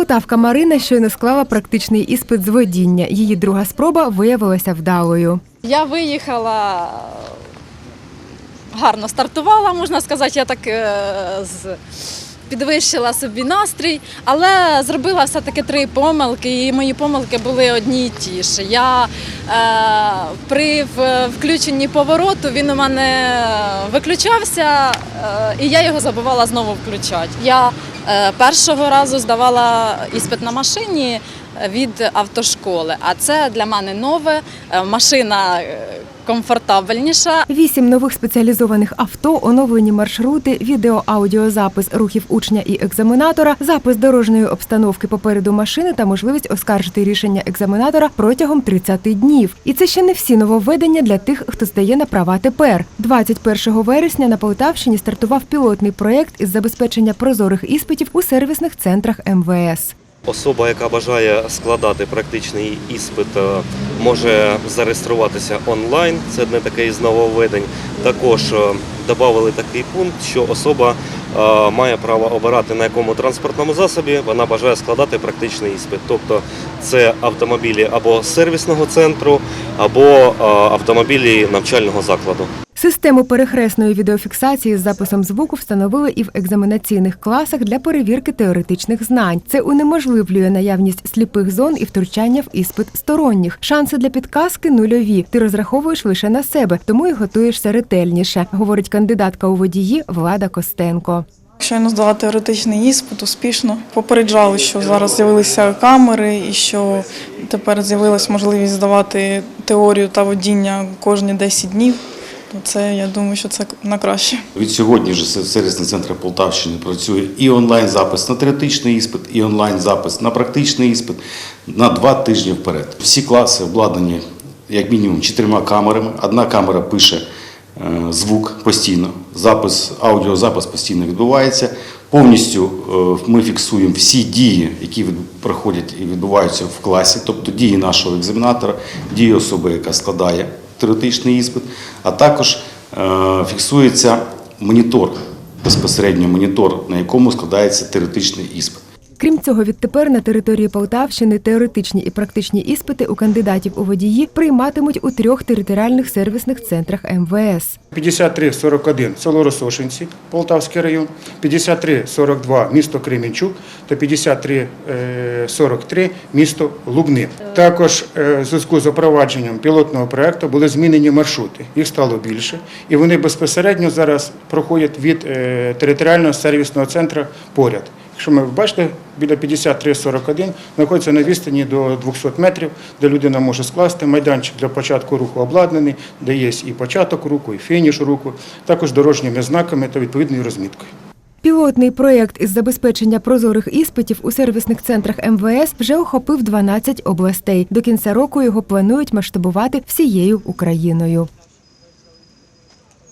Полтавка Марина щойно склала практичний іспит з водіння. Її друга спроба виявилася вдалою. Я виїхала гарно стартувала, можна сказати, я так е. Підвищила собі настрій, але зробила все-таки три помилки, і мої помилки були одні і ті ж. Я е, при включенні повороту він у мене виключався, е, і я його забувала знову включати. Першого разу здавала іспит на машині від автошколи, а це для мене нове. Е, Машина е, комфортабельніша, Вісім нових спеціалізованих авто, оновлені маршрути, відео-аудіозапис рухів учня і екзаменатора, запис дорожньої обстановки попереду машини та можливість оскаржити рішення екзаменатора протягом 30 днів. І це ще не всі нововведення для тих, хто здає на права тепер. 21 вересня на Полтавщині стартував пілотний проєкт із забезпечення прозорих іспитів у сервісних центрах МВС. Особа, яка бажає складати практичний іспит, е, може зареєструватися онлайн. Це не таке із нововведень. Також додали такий пункт, що особа е, має право обирати на якому транспортному засобі вона бажає складати практичний іспит. Тобто це автомобілі або сервісного центру, або е, автомобілі навчального закладу. Систему перехресної відеофіксації з записом звуку встановили і в екзаменаційних класах для перевірки теоретичних знань. Це унеможливлює наявність сліпих зон і втручання в іспит сторонніх. Шанси для підказки нульові. Ти розраховуєш лише на себе, тому і готуєшся ретельніше, говорить кандидатка у водії Влада Костенко. Щойно здала теоретичний іспит успішно. Попереджали, що зараз з'явилися камери і що тепер з'явилась можливість здавати теорію та водіння кожні 10 днів. То це я думаю, що це на краще. Від сьогодні вже сервісний центр Полтавщини працює і онлайн-запис на теоретичний іспит, і онлайн-запис на практичний іспит на два тижні вперед. Всі класи обладнані як мінімум чотирма камерами. Одна камера пише е, звук постійно, запис, аудіозапис постійно відбувається. Повністю е, ми фіксуємо всі дії, які проходять і відбуваються в класі, тобто дії нашого екзаменатора, дії особи, яка складає теоретичний іспит, а також е, фіксується монітор, безпосередньо монітор, на якому складається теоретичний іспит. Крім цього, відтепер на території Полтавщини теоретичні і практичні іспити у кандидатів у водії прийматимуть у трьох територіальних сервісних центрах МВС. 5341 село Росошинці, Полтавський район, 5342 місто Кременчук та 5343 місто Лубни. Також е, в зв'язку з запровадженням пілотного проекту були змінені маршрути. Їх стало більше, і вони безпосередньо зараз проходять від е, територіального сервісного центру поряд. Якщо ми бачите, біля 5341 знаходиться на відстані до 200 метрів, де людина може скласти майданчик для початку руху обладнаний, де є і початок руху, і фініш руху, також дорожніми знаками та відповідною розміткою. Пілотний проєкт із забезпечення прозорих іспитів у сервісних центрах МВС вже охопив 12 областей. До кінця року його планують масштабувати всією Україною.